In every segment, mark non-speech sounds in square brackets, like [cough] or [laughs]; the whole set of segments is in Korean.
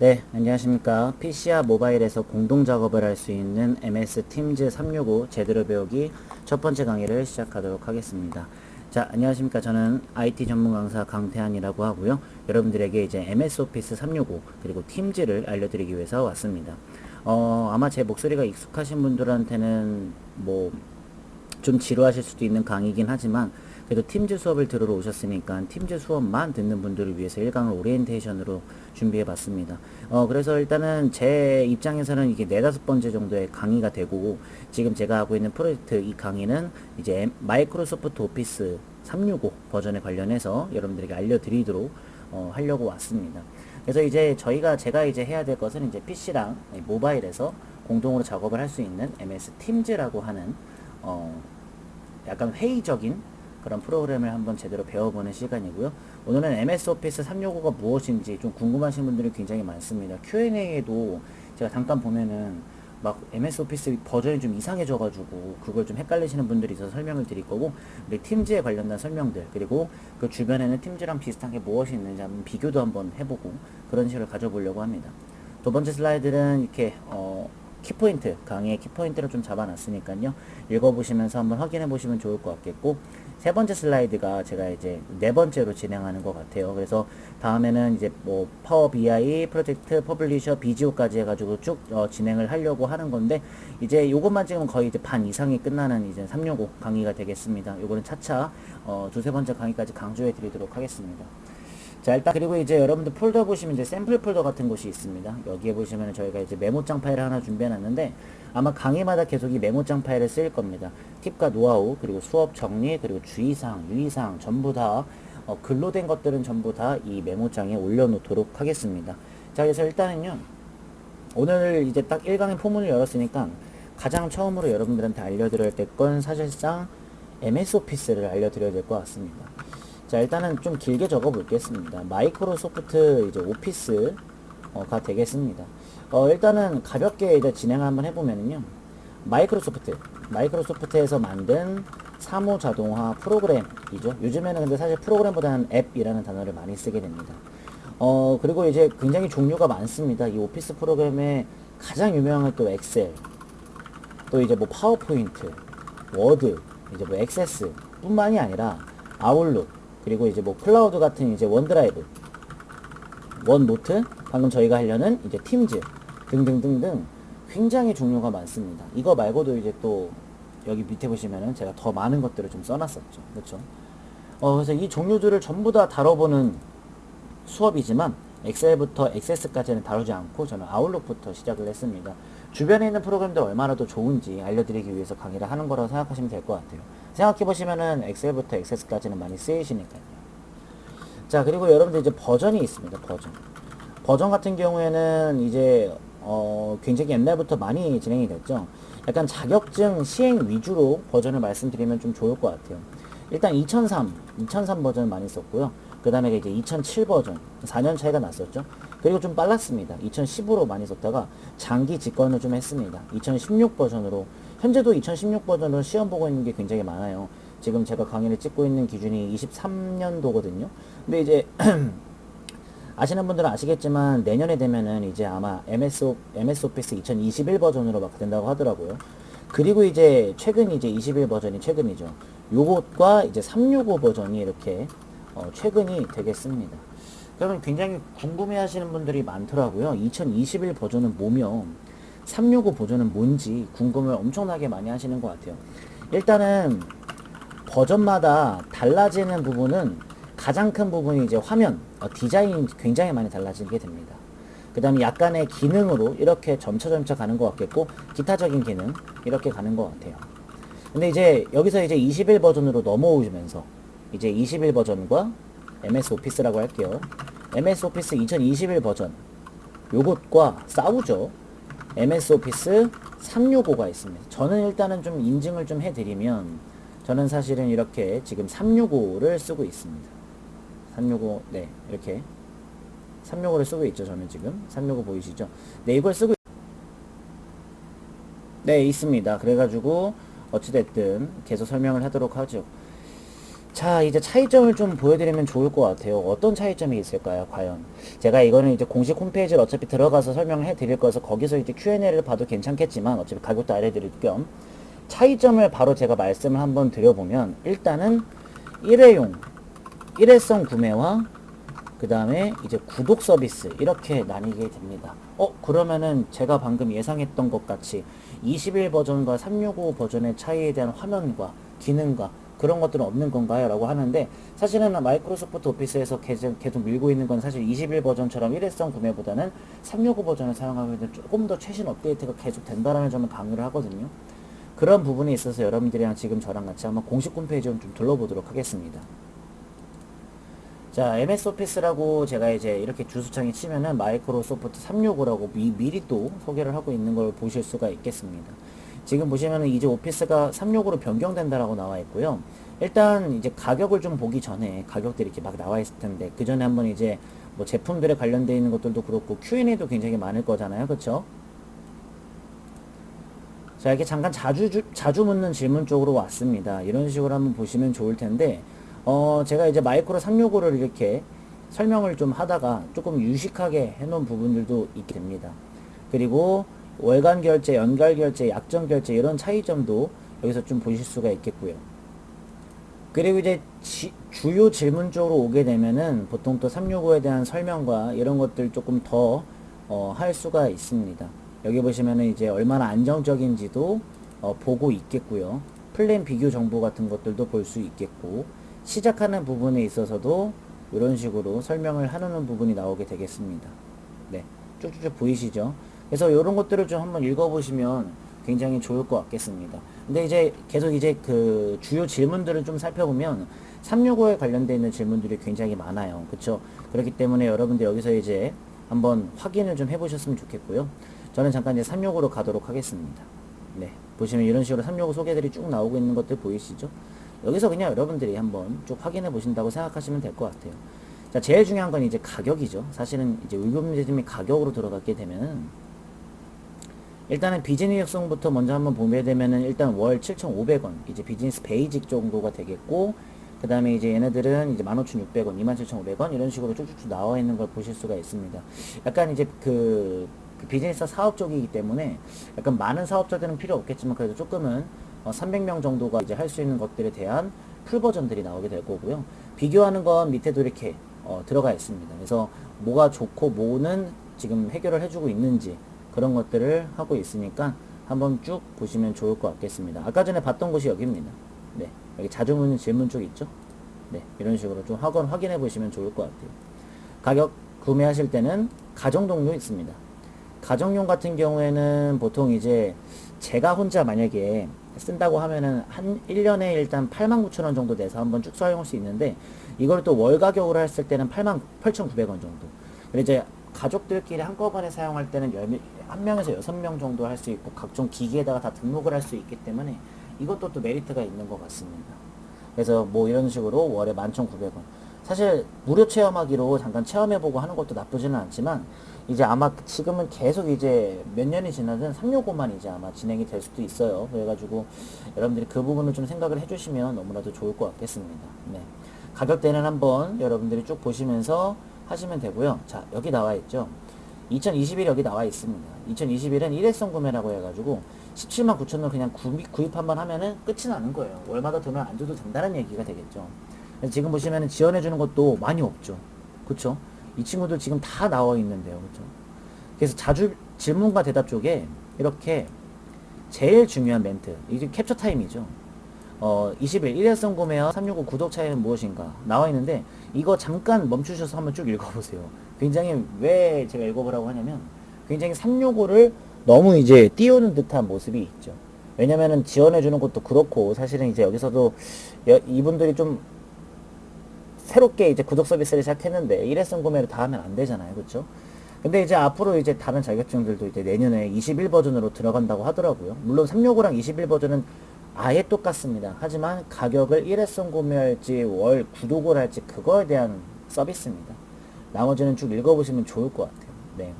네, 안녕하십니까. PC와 모바일에서 공동 작업을 할 수 있는 MS 팀즈 365 제대로 배우기 첫 번째 강의를 시작하도록 하겠습니다. 자, 안녕하십니까. 저는 IT 전문 강사 강태한이라고 하고요. 여러분들에게 이제 MS 오피스 365 그리고 팀즈를 알려드리기 위해서 왔습니다. 어, 아마 제 목소리가 익숙하신 분들한테는 뭐 좀 지루하실 수도 있는 강의긴 하지만 그래도 팀즈 수업을 들으러 오셨으니까 팀즈 수업만 듣는 분들을 위해서 1강을 오리엔테이션으로 준비해 봤습니다. 어, 그래서 일단은 제 입장에서는 이게 네다섯 번째 정도의 강의가 되고 지금 제가 하고 있는 프로젝트 이 강의는 이제 마이크로소프트 오피스 365 버전에 관련해서 여러분들에게 알려드리도록 어, 하려고 왔습니다. 그래서 이제 저희가 제가 이제 해야 될 것은 이제 PC랑 모바일에서 공동으로 작업을 할 수 있는 MS 팀즈라고 하는 어, 약간 회의적인 그런 프로그램을 한번 제대로 배워보는 시간이고요. 오늘은 MS 오피스 365가 무엇인지 좀 궁금하신 분들이 굉장히 많습니다. Q&A에도 제가 잠깐 보면은 막 MS 오피스 버전이 좀 이상해져가지고 그걸 좀 헷갈리시는 분들이 있어서 설명을 드릴 거고 우리 팀즈에 관련된 설명들 그리고 그 주변에는 팀즈랑 비슷한 게 무엇이 있는지 한번 비교도 한번 해보고 그런 식으로 가져보려고 합니다. 두 번째 슬라이드는 이렇게 어, 키포인트, 강의의 키포인트를 좀 잡아놨으니까요. 읽어보시면서 한번 확인해 보시면 좋을 것 같겠고, 세 번째 슬라이드가 제가 이제 네 번째로 진행하는 것 같아요. 그래서 다음에는 이제 뭐 파워 BI, 프로젝트, 퍼블리셔, 비지오까지 해가지고 쭉 어, 진행을 하려고 하는 건데, 이제 요것만 지금 거의 이제 반 이상이 끝나는 이제 365 강의가 되겠습니다. 요거는 차차 어, 두세 번째 강의까지 강조해 드리도록 하겠습니다. 자 일단 그리고 이제 여러분들 폴더 보시면 이제 샘플 폴더 같은 곳이 있습니다. 여기에 보시면 저희가 이제 메모장 파일을 하나 준비해 놨는데 아마 강의마다 계속 이 메모장 파일을 쓰일 겁니다. 팁과 노하우 그리고 수업 정리 그리고 주의사항 유의사항 전부 다 어, 글로 된 것들은 전부 다 이 메모장에 올려놓도록 하겠습니다. 자 그래서 일단은요 오늘 이제 딱 1강의 포문을 열었으니까 가장 처음으로 여러분들한테 알려드려야 될 건 사실상 MS 오피스를 알려드려야 될 것 같습니다 자 일단은 좀 길게 적어 볼겠습니다. 마이크로소프트 이제 오피스가 되겠습니다. 어 일단은 가볍게 이제 진행을 한번 해보면요. 마이크로소프트 마이크로소프트에서 만든 사무 자동화 프로그램이죠. 요즘에는 근데 사실 프로그램보다는 앱이라는 단어를 많이 쓰게 됩니다. 어 그리고 이제 굉장히 종류가 많습니다. 이 오피스 프로그램의 가장 유명한 또 엑셀 또 이제 뭐 파워포인트 워드 이제 뭐 액세스 뿐만이 아니라 아웃룩 그리고 이제 뭐 클라우드 같은 이제 원드라이브, 원노트, 방금 저희가 하려는 이제 팀즈 등등등등 굉장히 종류가 많습니다. 이거 말고도 이제 또 여기 밑에 보시면은 제가 더 많은 것들을 좀 써놨었죠. 그렇죠? 어, 그래서 이 종류들을 전부 다 다뤄보는 수업이지만 엑셀부터 액세스까지는 다루지 않고 저는 아웃룩부터 시작을 했습니다. 주변에 있는 프로그램들 얼마나 더 좋은지 알려드리기 위해서 강의를 하는 거라고 생각하시면 될 것 같아요. 생각해보시면은 엑셀부터 액세스까지는 많이 쓰이시니까요. 자, 그리고 여러분들 이제 버전이 있습니다. 버전. 버전 같은 경우에는 이제 어, 굉장히 옛날부터 많이 진행이 됐죠. 약간 자격증 시행 위주로 버전을 말씀드리면 좀 좋을 것 같아요. 일단 2003, 2003 버전 많이 썼고요. 그 다음에 이제 2007 버전, 4년 차이가 났었죠. 그리고 좀 빨랐습니다. 2010으로 많이 썼다가 장기 집권을 좀 했습니다. 2016 버전으로, 현재도 2016 버전으로 시험 보고 있는 게 굉장히 많아요. 지금 제가 강의를 찍고 있는 기준이 23년도거든요. 근데 이제 [clears throat] 아시는 분들은 아시겠지만 내년에 되면은 이제 아마 MS, MS 오피스 2021 버전으로 막 된다고 하더라고요. 그리고 이제 최근 이제 21 버전이 최근이죠. 요것과 이제 365 버전이 이렇게 어, 최근이 되겠습니다. 그러면 굉장히 궁금해 하시는 분들이 많더라고요. 2021 버전은 뭐며 365 버전은 뭔지 궁금을 엄청나게 많이 하시는 것 같아요. 일단은 버전마다 달라지는 부분은 가장 큰 부분이 이제 화면, 어, 디자인이 굉장히 많이 달라지게 됩니다. 그 다음에 약간의 기능으로 이렇게 점차점차 가는 것 같겠고 기타적인 기능 이렇게 가는 것 같아요. 근데 이제 여기서 이제 21 버전으로 넘어오면서 이제 21 버전과 MS 오피스라고 할게요. MS 오피스 2021 버전 요것과 싸우죠. MS 오피스 365가 있습니다. 저는 일단은 좀 인증을 좀 해드리면 저는 사실은 이렇게 지금 365를 쓰고 있습니다. 365, 네, 이렇게 365를 쓰고 있죠. 저는 지금 365 보이시죠? 네, 이걸 쓰고 네, 있습니다. 그래가지고 어찌됐든 계속 설명을 하도록 하죠. 자, 이제 차이점을 좀 보여드리면 좋을 것 같아요. 어떤 차이점이 있을까요, 과연? 제가 이거는 이제 공식 홈페이지를 어차피 들어가서 설명을 해드릴 거여서 거기서 이제 Q&A를 봐도 괜찮겠지만 어차피 가격도 알려드릴 겸 차이점을 바로 제가 말씀을 한번 드려보면 일단은 일회용, 일회성 구매와 그 다음에 이제 구독 서비스 이렇게 나뉘게 됩니다. 어 그러면은 제가 방금 예상했던 것 같이 21 버전과 365 버전의 차이에 대한 화면과 기능과 그런 것들은 없는 건가요? 라고 하는데 사실은 마이크로소프트 오피스에서 계속, 계속 밀고 있는 건 사실 21 버전처럼 일회성 구매보다는 365 버전을 사용하면 조금 더 최신 업데이트가 계속 된다라는 점을 강조를 하거든요. 그런 부분에 있어서 여러분들이랑 지금 저랑 같이 한번 공식 홈페이지 좀 둘러보도록 하겠습니다. 자, MS 오피스라고 제가 이제 이렇게 주소창에 치면은 마이크로소프트 365라고 미, 미리 또 소개를 하고 있는 걸 보실 수가 있겠습니다. 지금 보시면은 이제 오피스가 365로 변경된다라고 나와 있고요. 일단 이제 가격을 좀 보기 전에 가격들이 이렇게 막 나와 있을 텐데 그 전에 한번 이제 뭐 제품들에 관련되어 있는 것들도 그렇고 Q&A도 굉장히 많을 거잖아요. 그쵸? 자, 이렇게 잠깐 자주, 주- 자주 묻는 질문 쪽으로 왔습니다. 이런 식으로 한번 보시면 좋을 텐데, 어, 제가 이제 마이크로 365를 이렇게 설명을 좀 하다가 조금 유식하게 해놓은 부분들도 있게 됩니다. 그리고 월간 결제, 연갈 결제, 약정 결제 이런 차이점도 여기서 좀 보실 수가 있겠고요. 그리고 이제 지- 주요 질문 쪽으로 오게 되면은 보통 또 365에 대한 설명과 이런 것들 조금 더, 어, 할 수가 있습니다. 여기 보시면은 이제 얼마나 안정적인지도 어, 보고 있겠고요. 플랜 비교 정보 같은 것들도 볼 수 있겠고, 시작하는 부분에 있어서도 이런 식으로 설명을 하는 부분이 나오게 되겠습니다. 네. 쭉쭉쭉 보이시죠? 그래서 이런 것들을 좀 한번 읽어보시면 굉장히 좋을 것 같겠습니다. 근데 이제 계속 이제 그 주요 질문들을 좀 살펴보면 365에 관련되어 있는 질문들이 굉장히 많아요. 그쵸? 그렇기 때문에 여러분들 여기서 이제 한번 확인을 좀 해보셨으면 좋겠고요. 저는 잠깐 이제 365로 가도록 하겠습니다. 네. 보시면 이런 식으로 365 소개들이 쭉 나오고 있는 것들 보이시죠? 여기서 그냥 여러분들이 한번 쭉 확인해 보신다고 생각하시면 될 것 같아요. 자, 제일 중요한 건 이제 가격이죠. 사실은 이제 의료품 제품이 가격으로 들어갔게 되면은 일단은 비즈니스 역성부터 먼저 한번 보게 되면은 일단 월 7,500원 이제 비즈니스 베이직 정도가 되겠고 그 다음에 이제 얘네들은 이제 15,600원, 27,500원 이런 식으로 쭉쭉쭉 나와 있는 걸 보실 수가 있습니다. 약간 이제 그, 그 비즈니스 사업 쪽이기 때문에 약간 많은 사업자들은 필요 없겠지만 그래도 조금은 어, 300명 정도가 이제 할 수 있는 것들에 대한 풀 버전들이 나오게 될 거고요. 비교하는 건 밑에도 이렇게 어, 들어가 있습니다. 그래서 뭐가 좋고 뭐는 지금 해결을 해주고 있는지 그런 것들을 하고 있으니까 한번 쭉 보시면 좋을 것 같겠습니다. 아까 전에 봤던 곳이 여기입니다. 네, 여기 자주 묻는 질문 쪽 있죠? 네, 이런 식으로 좀 학원 확인해 보시면 좋을 것 같아요. 가격 구매하실 때는 가정 동료 있습니다. 가정용 같은 경우에는 보통 이제 제가 혼자 만약에 쓴다고 하면은 한 1년에 일단 89,000원 정도 내서 한번 쭉 사용할 수 있는데 이걸 또 월 가격으로 했을 때는 8만 8,900원 정도. 그리고 이제 가족들끼리 한꺼번에 사용할 때는 열 명- 한 명에서 여섯 명 정도 할 수 있고 각종 기기에다가 다 등록을 할 수 있기 때문에 이것도 또 메리트가 있는 것 같습니다. 그래서 뭐 이런 식으로 월에 11,900원. 사실 무료 체험하기로 잠깐 체험해보고 하는 것도 나쁘지는 않지만 이제 아마 지금은 계속 이제 몇 년이 지나든 365만 이제 아마 진행이 될 수도 있어요. 그래가지고 여러분들이 그 부분을 좀 생각을 해주시면 너무나도 좋을 것 같겠습니다. 네. 가격대는 한번 여러분들이 쭉 보시면서 하시면 되고요. 자, 여기 나와 있죠. 2021 여기 나와 있습니다. 2021은 일회성 구매라고 해가지고 17만 9천 원 그냥 구입, 구입 한번 하면은 끝이 나는 거예요. 월마다 돈을 안 줘도 된다는 얘기가 되겠죠. 지금 보시면은 지원해주는 것도 많이 없죠. 그쵸? 이 친구들 지금 다 나와 있는데요. 그쵸? 그래서 자주 질문과 대답 쪽에 이렇게 제일 중요한 멘트. 이게 캡처 타임이죠. 어, 20일 일회성 구매와 365 구독 차이는 무엇인가 나와 있는데 이거 잠깐 멈추셔서 한번 쭉 읽어보세요. 굉장히 왜 제가 읽어보라고 하냐면 굉장히 365를 너무 이제 띄우는 듯한 모습이 있죠. 왜냐면은 지원해주는 것도 그렇고 사실은 이제 여기서도 여- 이분들이 좀 새롭게 이제 구독 서비스를 시작했는데 일회성 구매를 다 하면 안 되잖아요. 그렇죠? 근데 이제 앞으로 이제 다른 자격증들도 이제 내년에 21 버전으로 들어간다고 하더라고요. 물론 365랑 21 버전은 아예 똑같습니다. 하지만 가격을 일회성 구매할지 월 구독을 할지 그거에 대한 서비스입니다. 나머지는 쭉 읽어보시면 좋을 것 같아요. 네.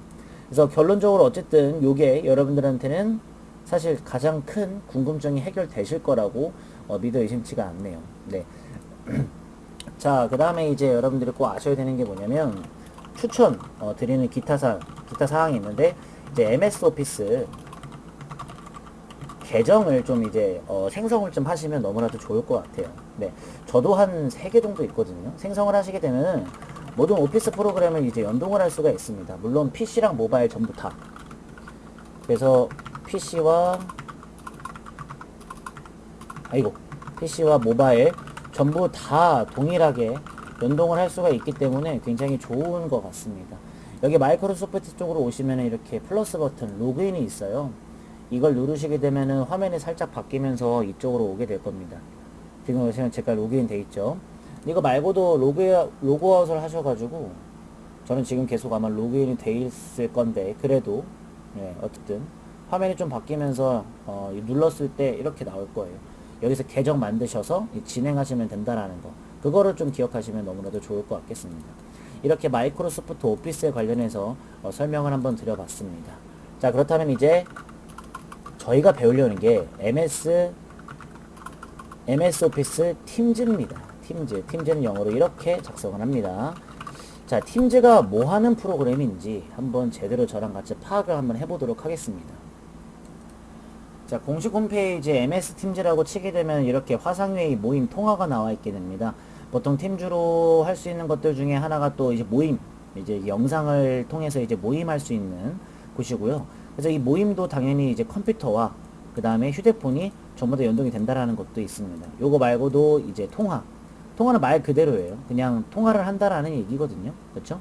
그래서 결론적으로 어쨌든 요게 여러분들한테는 사실 가장 큰 궁금증이 해결되실 거라고 어, 믿어 의심치가 않네요. 네. [clears throat] 자, 그 다음에 이제 여러분들이 꼭 아셔야 되는 게 뭐냐면, 추천, 어, 드리는 기타 사, 기타 사항이 있는데, 이제 MS 오피스 계정을 좀 이제, 어, 생성을 좀 하시면 너무나도 좋을 것 같아요. 네. 저도 한 3개 정도 있거든요. 생성을 하시게 되면은, 모든 오피스 프로그램을 이제 연동을 할 수가 있습니다. 물론 PC랑 모바일 전부 다. 그래서 PC와 아이고 PC와 모바일 전부 다 동일하게 연동을 할 수가 있기 때문에 굉장히 좋은 것 같습니다. 여기 마이크로소프트 쪽으로 오시면 이렇게 플러스 버튼 로그인이 있어요. 이걸 누르시게 되면은 화면이 살짝 바뀌면서 이쪽으로 오게 될 겁니다. 지금 보시면 제가 로그인 돼 있죠. 이거 말고도 로그, 로그아웃을 하셔가지고 저는 지금 계속 아마 로그인이 돼 있을 건데 그래도 예, 어쨌든 화면이 좀 바뀌면서 어, 이 눌렀을 때 이렇게 나올 거예요. 여기서 계정 만드셔서 이 진행하시면 된다라는 거. 그거를 좀 기억하시면 너무나도 좋을 것 같겠습니다. 이렇게 마이크로소프트 오피스에 관련해서 어, 설명을 한번 드려봤습니다. 자 그렇다면 이제 저희가 배우려는 게 MS MS 오피스 팀즈입니다. 팀즈. 팀즈는 영어로 이렇게 작성을 합니다. 자, 팀즈가 뭐 하는 프로그램인지 한번 제대로 저랑 같이 파악을 한번 해보도록 하겠습니다. 자, 공식 홈페이지 MS 팀즈라고 치게 되면 이렇게 화상회의 모임 통화가 나와 있게 됩니다. 보통 팀즈로 할 수 있는 것들 중에 하나가 또 이제 모임, 이제 영상을 통해서 이제 모임할 수 있는 곳이고요. 그래서 이 모임도 당연히 이제 컴퓨터와 그 다음에 휴대폰이 전부 다 연동이 된다라는 것도 있습니다. 요거 말고도 이제 통화. 통화는 말 그대로예요. 그냥 통화를 한다라는 얘기거든요. 그렇죠?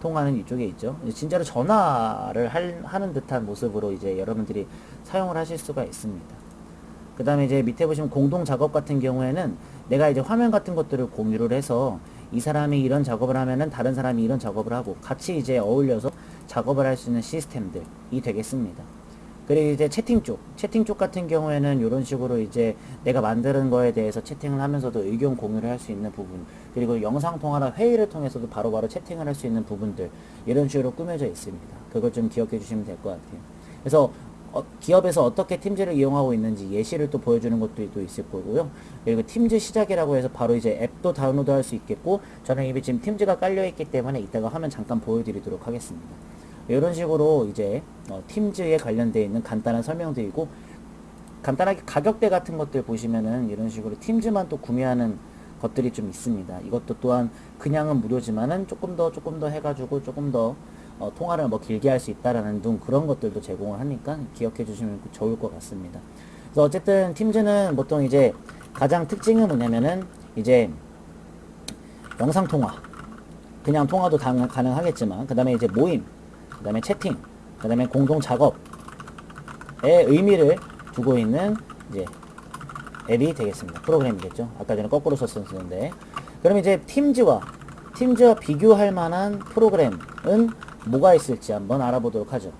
통화는 이쪽에 있죠. 진짜로 전화를 할, 하는 듯한 모습으로 이제 여러분들이 사용을 하실 수가 있습니다. 그 다음에 이제 밑에 보시면 공동 작업 같은 경우에는 내가 이제 화면 같은 것들을 공유를 해서 이 사람이 이런 작업을 하면은 다른 사람이 이런 작업을 하고 같이 이제 어울려서 작업을 할 수 있는 시스템들이 되겠습니다. 그리고 이제 채팅 쪽, 채팅 쪽 같은 경우에는 이런 식으로 이제 내가 만드는 거에 대해서 채팅을 하면서도 의견 공유를 할 수 있는 부분, 그리고 영상 통화나 회의를 통해서도 바로바로 채팅을 할 수 있는 부분들, 이런 식으로 꾸며져 있습니다. 그걸 좀 기억해 주시면 될 것 같아요. 그래서 어, 기업에서 어떻게 팀즈를 이용하고 있는지 예시를 또 보여주는 것도 또 있을 거고요. 그리고 팀즈 시작이라고 해서 바로 이제 앱도 다운로드 할 수 있겠고, 저는 이미 지금 팀즈가 깔려 있기 때문에 이따가 화면 잠깐 보여드리도록 하겠습니다. 이런 식으로 이제 어, 팀즈에 관련되어 있는 간단한 설명드리고 간단하게 가격대 같은 것들 보시면은 이런 식으로 팀즈만 또 구매하는 것들이 좀 있습니다. 이것도 또한 그냥은 무료지만은 조금 더 조금 더 해가지고 조금 더 어, 통화를 뭐 길게 할 수 있다라는 등 그런 것들도 제공을 하니까 기억해 주시면 좋을 것 같습니다. 그래서 어쨌든 팀즈는 보통 이제 가장 특징은 뭐냐면은 이제 영상 통화 그냥 통화도 가능, 가능하겠지만 그 다음에 이제 모임 그 다음에 채팅, 그 다음에 공동 작업의 의미를 두고 있는 이제 앱이 되겠습니다. 프로그램이겠죠. 아까 전에 거꾸로 썼었는데. 그럼 이제 팀즈와 팀즈와 비교할 만한 프로그램은 뭐가 있을지 한번 알아보도록 하죠.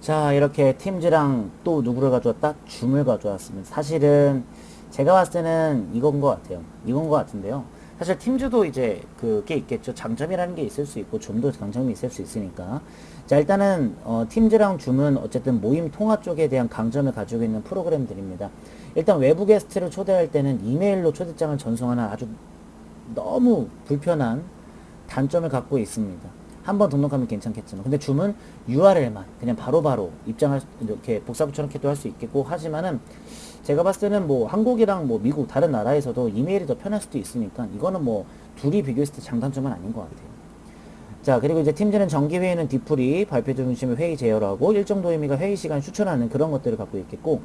자, 이렇게 팀즈랑 또 누구를 가져왔다? 줌을 가져왔습니다. 사실은 제가 봤을 때는 이건 것 같아요. 이건 것 같은데요. 사실 팀즈도 이제 그게 있겠죠. 장점이라는 게 있을 수 있고 줌도 장점이 있을 수 있으니까. 자 일단은 어, 팀즈랑 줌은 어쨌든 모임 통화 쪽에 대한 강점을 가지고 있는 프로그램들입니다. 일단 외부 게스트를 초대할 때는 이메일로 초대장을 전송하는 아주 너무 불편한 단점을 갖고 있습니다. 한 번 등록하면 괜찮겠지만 근데 줌은 URL만 그냥 바로 바로 입장할 수- 이렇게 복사 붙여넣 기도 할 수 있겠고 하지만은 제가 봤을 때는 뭐 한국이랑 뭐 미국 다른 나라에서도 이메일이 더 편할 수도 있으니까 이거는 뭐 둘이 비교했을 때 장단점은 아닌 것 같아요. 자 그리고 이제 팀즈는 정기회의는 뒤풀이 발표 중심의 회의 제어하고 일정 도의미가 회의 시간 추천하는 그런 것들을 갖고 있겠고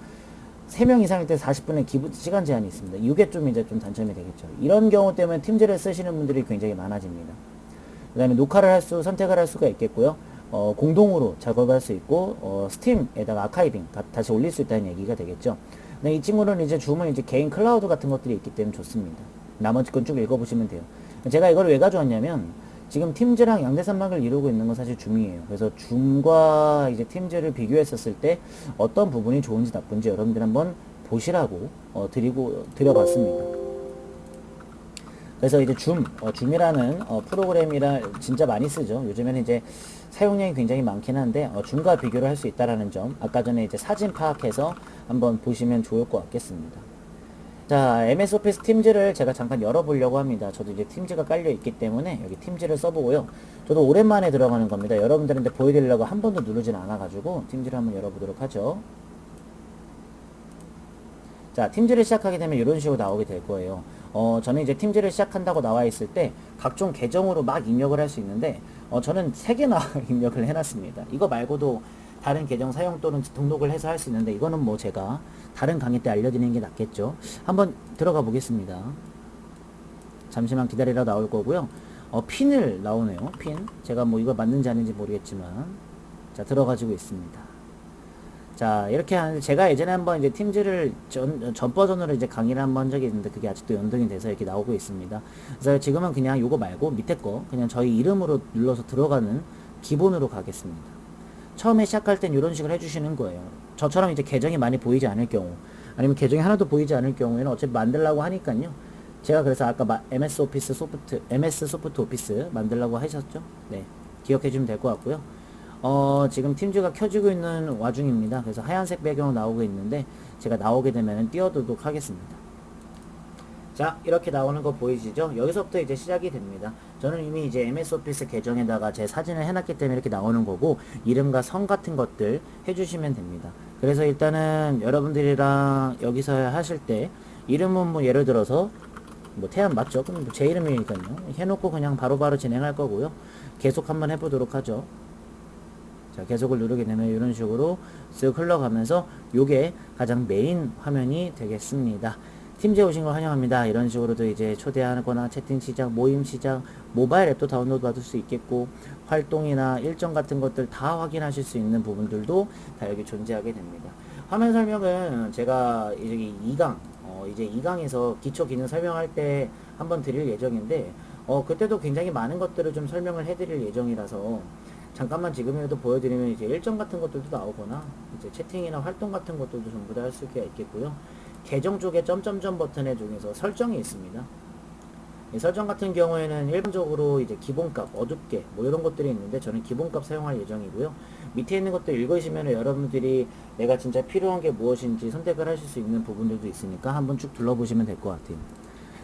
3명 이상일 때 40분의 기부 시간 제한이 있습니다. 이게 좀 이제 좀 단점이 되겠죠. 이런 경우 때문에 팀즈를 쓰시는 분들이 굉장히 많아집니다. 그 다음에 녹화를 할 수, 선택을 할 수가 있겠고요. 어, 공동으로 작업을 할수 있고, 어, 스팀에다가 아카이빙, 다, 다시 올릴 수 있다는 얘기가 되겠죠. 근데 이 친구는 이제 줌은 이제 개인 클라우드 같은 것들이 있기 때문에 좋습니다. 나머지 건 쭉 읽어보시면 돼요. 제가 이걸 왜 가져왔냐면, 지금 팀즈랑 양대산맥을 이루고 있는 건 사실 줌이에요. 그래서 줌과 이제 팀즈를 비교했었을 때 어떤 부분이 좋은지 나쁜지 여러분들 한번 보시라고 어, 드리고 드려봤습니다. 그래서 이제 줌, 어, 줌이라는 어, 프로그램이라 진짜 많이 쓰죠. 요즘에는 이제 사용량이 굉장히 많긴 한데 어, 줌과 비교를 할 수 있다라는 점 아까 전에 이제 사진 파악해서 한번 보시면 좋을 것 같겠습니다. 자, MS 오피스 팀즈를 제가 잠깐 열어보려고 합니다. 저도 이제 팀즈가 깔려 있기 때문에 여기 팀즈를 써보고요. 저도 오랜만에 들어가는 겁니다. 여러분들한테 보여드리려고 한 번도 누르진 않아가지고 팀즈를 한번 열어보도록 하죠. 자, 팀즈를 시작하게 되면 이런 식으로 나오게 될 거예요. 어, 저는 이제 팀즈를 시작한다고 나와 있을 때 각종 계정으로 막 입력을 할 수 있는데 어, 저는 3개나 [laughs] 입력을 해놨습니다. 이거 말고도 다른 계정 사용 또는 등록을 해서 할 수 있는데 이거는 뭐 제가 다른 강의 때 알려드리는 게 낫겠죠. 한번 들어가 보겠습니다. 잠시만 기다리라 나올 거고요. 어, 핀을 나오네요. 핀. 제가 뭐 이거 맞는지 아닌지 모르겠지만 자 들어가지고 있습니다. 자 이렇게 하는데 제가 예전에 한번 이제 팀즈를 전, 전 버전으로 이제 강의를 한번 한 적이 있는데 그게 아직도 연동이 돼서 이렇게 나오고 있습니다. 그래서 지금은 그냥 요거 말고 밑에 거 그냥 저희 이름으로 눌러서 들어가는 기본으로 가겠습니다. 처음에 시작할 땐 이런 식으로 해주시는 거예요. 저처럼 이제 계정이 많이 보이지 않을 경우 아니면 계정이 하나도 보이지 않을 경우에는 어차피 만들라고 하니까요. 제가 그래서 아까 마- MS 오피스 소프트 MS 소프트 오피스 만들라고 하셨죠? 네. 기억해 주면 될 것 같고요. 어, 지금 팀즈가 켜지고 있는 와중입니다. 그래서 하얀색 배경으로 나오고 있는데 제가 나오게 되면 띄워두도록 하겠습니다. 자, 이렇게 나오는 거 보이시죠? 여기서부터 이제 시작이 됩니다. 저는 이미 이제 MS 오피스 계정에다가 제 사진을 해놨기 때문에 이렇게 나오는 거고, 이름과 성 같은 것들 해주시면 됩니다. 그래서 일단은 여러분들이랑 여기서 하실 때, 이름은 뭐 예를 들어서, 뭐 태안 맞죠? 그럼 뭐제 이름이니까요. 해놓고 그냥 바로 바로 진행할 거고요. 계속 한번 해보도록 하죠. 자, 계속을 누르게 되면 이런 식으로 쓱 흘러가면서 요게 가장 메인 화면이 되겠습니다. 팀즈에 오신 걸 환영합니다. 이런 식으로도 이제 초대하거나 채팅 시작, 모임 시작, 모바일 앱도 다운로드 받을 수 있겠고, 활동이나 일정 같은 것들 다 확인하실 수 있는 부분들도 다 여기 존재하게 됩니다. 화면 설명은 제가 이제 2강, 어, 이제 2강에서 기초 기능 설명할 때 한번 드릴 예정인데, 어, 그때도 굉장히 많은 것들을 좀 설명을 해드릴 예정이라서, 잠깐만 지금이라도 보여드리면 이제 일정 같은 것들도 나오거나 이제 채팅이나 활동 같은 것들도 전부 다 할 수가 있겠고요. 계정 쪽에 점점점 버튼에 중에서 설정이 있습니다. 이 설정 같은 경우에는 일반적으로 이제 기본값, 어둡게 뭐 이런 것들이 있는데 저는 기본값 사용할 예정이고요. 밑에 있는 것들 읽으시면 여러분들이 내가 진짜 필요한 게 무엇인지 선택을 하실 수 있는 부분들도 있으니까 한번 쭉 둘러보시면 될 것 같아요.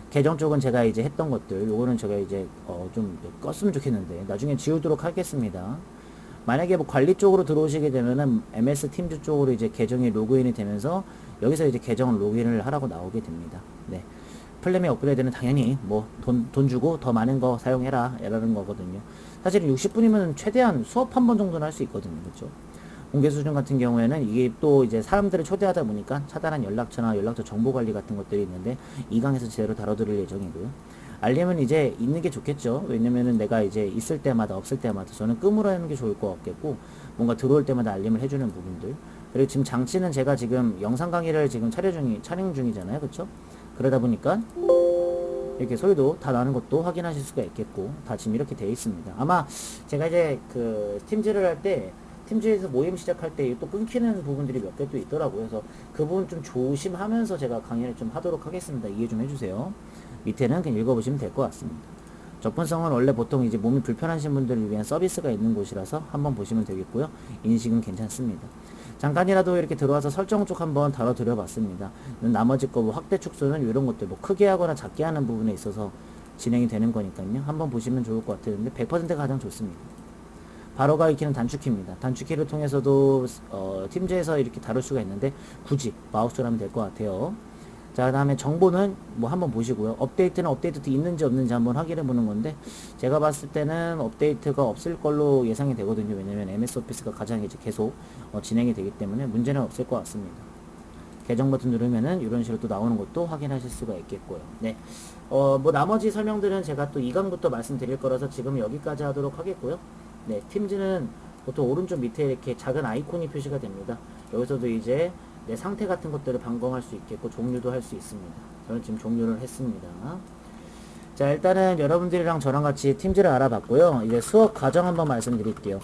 계정 쪽은 제가 이제 했던 것들, 요거는 제가 이제 어 좀 껐으면 좋겠는데 나중에 지우도록 하겠습니다. 만약에 뭐 관리 쪽으로 들어오시게 되면은 MS 팀즈 쪽으로 이제 계정이 로그인이 되면서 여기서 이제 계정을 로그인을 하라고 나오게 됩니다. 네. 플랜의 업그레이드는 당연히 뭐 돈 돈 주고 더 많은 거 사용해라 라는 거거든요. 사실은 60분이면 최대한 수업 한 번 정도는 할 수 있거든요. 그렇죠? 공개 수준 같은 경우에는 이게 또 이제 사람들을 초대하다 보니까 차단한 연락처나 연락처 정보 관리 같은 것들이 있는데 이 강에서 제대로 다뤄드릴 예정이고요. 알림은 이제 있는 게 좋겠죠. 왜냐면은 내가 이제 있을 때마다 없을 때마다 저는 끔으로 하는 게 좋을 것 같겠고 뭔가 들어올 때마다 알림을 해주는 부분들. 그리고 지금 장치는 제가 지금 영상 강의를 지금 촬영 중이 촬영 중이잖아요, 그렇죠? 그러다 보니까 이렇게 소리도 다 나는 것도 확인하실 수가 있겠고 다 지금 이렇게 되어 있습니다. 아마 제가 이제 그 팀즈를 할 때 팀즈에서 모임 시작할 때 또 끊기는 부분들이 몇 개 또 있더라고요. 그래서 그 부분 좀 조심하면서 제가 강의를 좀 하도록 하겠습니다. 이해 좀 해주세요. 밑에는 그냥 읽어보시면 될 것 같습니다. 접근성은 원래 보통 이제 몸이 불편하신 분들을 위한 서비스가 있는 곳이라서 한번 보시면 되겠고요. 인식은 괜찮습니다. 잠깐이라도 이렇게 들어와서 설정 쪽 한번 다뤄드려 봤습니다. 나머지 거 뭐 확대 축소는 이런 것들 뭐 크게 하거나 작게 하는 부분에 있어서 진행이 되는 거니까요. 한번 보시면 좋을 것 같은데 100%가 가장 좋습니다. 바로 가기 키는 단축키입니다. 단축키를 통해서도 어, 팀즈에서 이렇게 다룰 수가 있는데 굳이 마우스로 하면 될 것 같아요. 자, 그 다음에 정보는 뭐 한번 보시고요. 업데이트는 업데이트 있는지 없는지 한번 확인해 보는 건데, 제가 봤을 때는 업데이트가 없을 걸로 예상이 되거든요. 왜냐면 MS 오피스가 가장 이제 계속 어, 진행이 되기 때문에 문제는 없을 것 같습니다. 계정 버튼 누르면은 이런 식으로 또 나오는 것도 확인하실 수가 있겠고요. 네. 어, 뭐 나머지 설명들은 제가 또 2강부터 말씀드릴 거라서 지금 여기까지 하도록 하겠고요. 네. 팀즈는 보통 오른쪽 밑에 이렇게 작은 아이콘이 표시가 됩니다. 여기서도 이제 내 상태 같은 것들을 반검할 수 있겠고 종료도 할 수 있습니다. 저는 지금 종료를 했습니다. 자 일단은 여러분들이랑 저랑 같이 팀즈를 알아봤고요. 이제 수업 과정 한번 말씀드릴게요.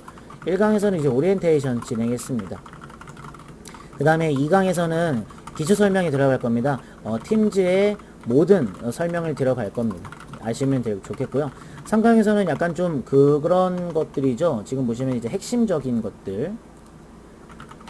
1강에서는 이제 오리엔테이션 진행했습니다. 그 다음에 2강에서는 기초 설명이 들어갈 겁니다. 어, 팀즈의 모든 어, 설명을 들어갈 겁니다. 아시면 되게 좋겠고요. 3강에서는 약간 좀 그, 그런 것들이죠. 지금 보시면 이제 핵심적인 것들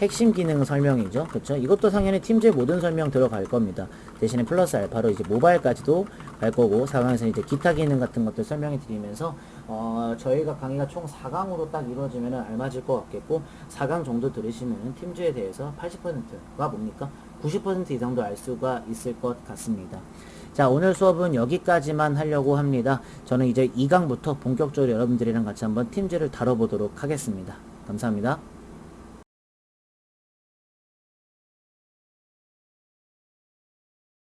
핵심 기능 설명이죠. 그렇죠? 이것도 당연히 팀즈의 모든 설명 들어갈 겁니다. 대신에 플러스 알파로 이제 모바일까지도 갈 거고 4강에서 이제 기타 기능 같은 것들 설명해 드리면서 어, 저희가 강의가 총 4강으로 딱 이루어지면 알맞을 것 같겠고 4강 정도 들으시면 팀즈에 대해서 80%가 뭡니까? 90% 이상도 알 수가 있을 것 같습니다. 자, 오늘 수업은 여기까지만 하려고 합니다. 저는 이제 2강부터 본격적으로 여러분들이랑 같이 한번 팀즈를 다뤄보도록 하겠습니다. 감사합니다.